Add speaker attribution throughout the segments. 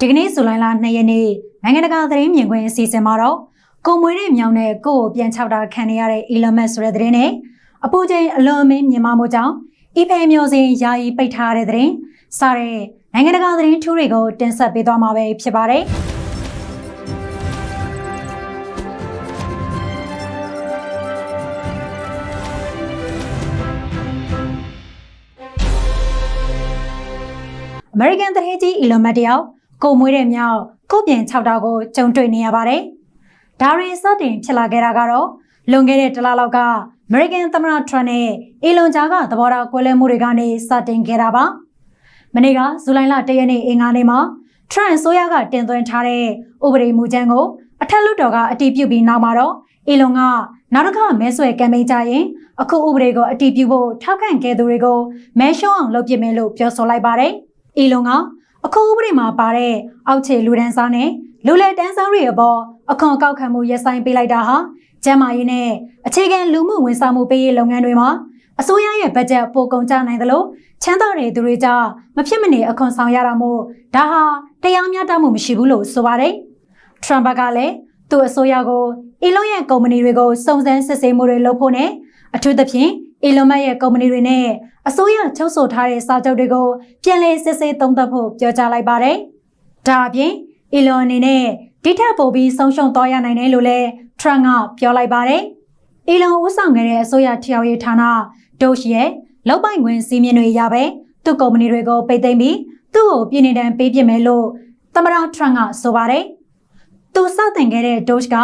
Speaker 1: ဒီကနေ့ဇူလိုင်လ2ရက်နေ့နိုင်ငံတကာသတင်းမြင်ကွင်းအစီအစဉ်မှာတော့ကိုမွေးတဲ့မြောင်နဲ့ကိုကိုပြန်ချောက်တာခံနေရတဲ့ Elon Musk ဆိုတဲ့သတင်းနဲ့အပူချိန်အလွန်အမင်းမြင်မာမှုကြောင့်အီဖေမျိုးစင်ယာယီပိတ်ထားတဲ့သတင်းစတဲ့နိုင်ငံတကာသတင်းထူးတွေကိုတင်ဆက်ပေးသွားမှာပဲဖြစ်ပါတယ်။အမေရိကန်သတင်းကြီးအီလွန်မတ်တယောက် ကိုမွေးတဲ့မြောက်ကိုပြင်6တောက်ကိုကြုံတွေ့နေရပါတယ်။ဒါရီစတင်ဖြစ်လာခဲ့တာကတော့လွန်ခဲ့တဲ့တလလောက်ကအမေရိကန်သမ္မတထရန့်နဲ့အီလွန်ဂျာကသဘောထားကွဲလွဲမှုတွေကနေစတင်ခဲ့တာပါ။မနေ့ကဇူလိုင်လ၁ရက်နေ့အင်္ဂါနေ့မှာထရန့်ဆိုရကတင်သွင်းထားတဲ့ဥပဒေမူကြမ်းကိုအထက်လွှတ်တော်ကအတည်ပြုပြီးနောက်မှာတော့အီလွန်ကနောက်တစ်ခါမဲဆွယ်ကမ်ပိန်းကြရင်အခုဥပဒေကိုအတည်ပြုဖို့ထောက်ခံခဲ့သူတွေကိုမဲရှုံးအောင်လုပ်ပြမယ်လို့ပြောဆိုလိုက်ပါတယ်။အီလွန်က အခုဥပဒေမှာပါတဲ့အောက်ခြေလူဒန်းစားနဲ့လူလက်တန်းစားတွေအပေါ်အခွန်ကောက်ခံမှုရပ်ဆိုင်ပေးလိုက်တာဟာကျန်းမာရေးနဲ့အခြေခံလူမှုဝန်ဆောင်မှုပေးရေးလုပ်ငန်းတွေမှာအစိုးရရဲ့ဘတ်ဂျက်ပိုကုန်ကျနိုင်သလိုချမ်းသာတဲ့သူတွေကြားမဖြစ်မနေအခွန်ဆောင်ရတာမို့ဒါဟာတရားမျှတမှုမရှိဘူးလို့ဆိုပါတယ်။ထရမ်ဘကလည်းသူ့အစိုးရကိုအီလွန်ရဲ့ကုမ္ပဏီတွေကိုစုံစမ်းစစ်ဆေးမှုတွေလုပ်ဖို့နဲ့အထူးသဖြင့် အီလွန်မတ်ရဲ့ကုမ္ပဏီတွေနဲ့အစိုးရချုပ်ဆိုထားတဲ့စာချုပ်တွေကိုပြန်လည်စစ်ဆေးသုံးသပ်ဖို့ပြောကြားလိုက်ပါတယ်။ဒါအပြင်အီလွန်အနေနဲ့ဒီထက်ပိုပြီးဆုံးရှုံးသွားရနိုင်တယ်လို့လည်းထရန့်ကပြောလိုက်ပါတယ်။အီလွန်ဦးဆောင်ခဲ့တဲ့အစိုးရထျောက်ရေးဌာနဒို့ရှ်ရဲ့လောက်ပိုင်ခွင့်စီးမြင်တွေရပဲသူ့ကုမ္ပဏီတွေကိုပိတ်သိမ်းပြီးသူ့ကိုပြည်နေတန်းပေးပြမယ်လို့သမ္မတထရန့်ကဆိုပါတယ်။သူစတင်ခဲ့တဲ့ဒို့ရှ်က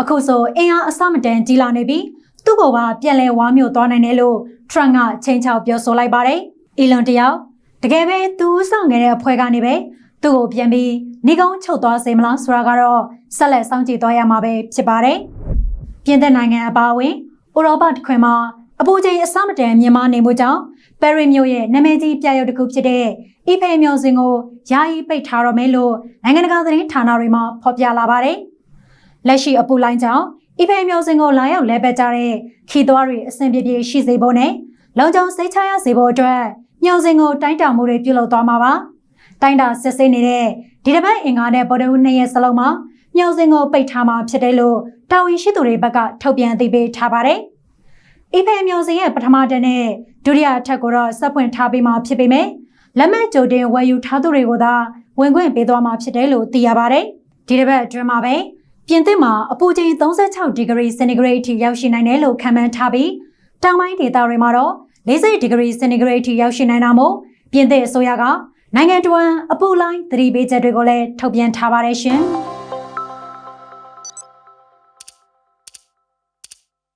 Speaker 1: အခုဆိုအင်အားအစမတန်ကြီးလာနေပြီး သူ့ကိုပါပြန်လဲဝါမျိုးသွားနိုင်တယ်လို့ထရန့်ကချိန်ချောက်ပြောဆိုလိုက်ပါတယ်။အီလွန်တယောက်တကယ်ပဲသူဆောင်ခဲ့တဲ့အဖွဲ့ကနေပဲသူ့ကိုပြန်ပြီးနေကုန်းချုပ်သွားစေမလားဆိုတာကတော့ဆက်လက်စောင့်ကြည့်သွားရမှာပဲဖြစ်ပါတယ်။ပြင်သစ်နိုင်ငံအပါအဝင်ဥရောပတစ်ခွင်မှာအပူချိန်အစမတန်မြင့်မားနေမှုကြောင့်ပဲရီမြို့ရဲ့နာမည်ကြီးပြရုပ်တစ်ခုဖြစ်တဲ့အီဖေမျိုးစင်ကိုယာယီပိတ်ထားရမယ်လို့နိုင်ငံတကာသတင်းဌာနတွေမှာဖော်ပြလာပါတယ်။လက်ရှိအပူလိုင်းကြောင့် အီဖေမျိုးစင်ကိုလာရောက်လဲပတ်ကြတဲ့ခီသွားတွေအဆင်ပြေပြေရှိစေဖို့နဲ့လုံခြုံစိတ်ချရစေဖို့အတွက်ညောင်စင်ကိုတိုင်းတာမှုတွေပြုလုပ်သွားမှာပါ။တိုင်းတာစစ်ဆေးနေတဲ့ဒီတစ်ပတ်အင်္ဂါနဲ့ဗုဒ္ဓဟူးနေ့ရက်စလုံးမှာညောင်စင်ကိုပိတ်ထားမှာဖြစ်တယ်လို့တာဝန်ရှိသူတွေဘက်ကထုတ်ပြန်သိပေးထားပါတယ်။အီဖေမျိုးစင်ရဲ့ပထမတန်းနဲ့ဒုတိယအထက်ကိုတော့စက်ဖွင့်ထားပေးမှာဖြစ်ပေမဲ့လက်မှတ်ကြိုတင်ဝယ်ယူထားသူတွေကိုသာဝင်ခွင့်ပေးသွားမှာဖြစ်တယ်လို့သိရပါတယ်။ဒီတစ်ပတ်အတွင်းမှာပဲ ပြင်သစ်မှာအပူချိန်36ဒီဂရီစင်တီဂရိတ်အထိရောက်ရှိနိုင်တယ်လို့ခန့်မှန်းထားပြီးတောင်ပိုင်းဒေသတွေမှာတော့40ဒီဂရီစင်တီဂရိတ်အထိရောက်ရှိနိုင်တာမို့ပြင်သစ်အစိုးရကနိုင်ငံတော်အပူလိုင်းသတိပေးချက်တွေကိုလည်းထုတ်ပြန်ထားပါတယ်ရှင်။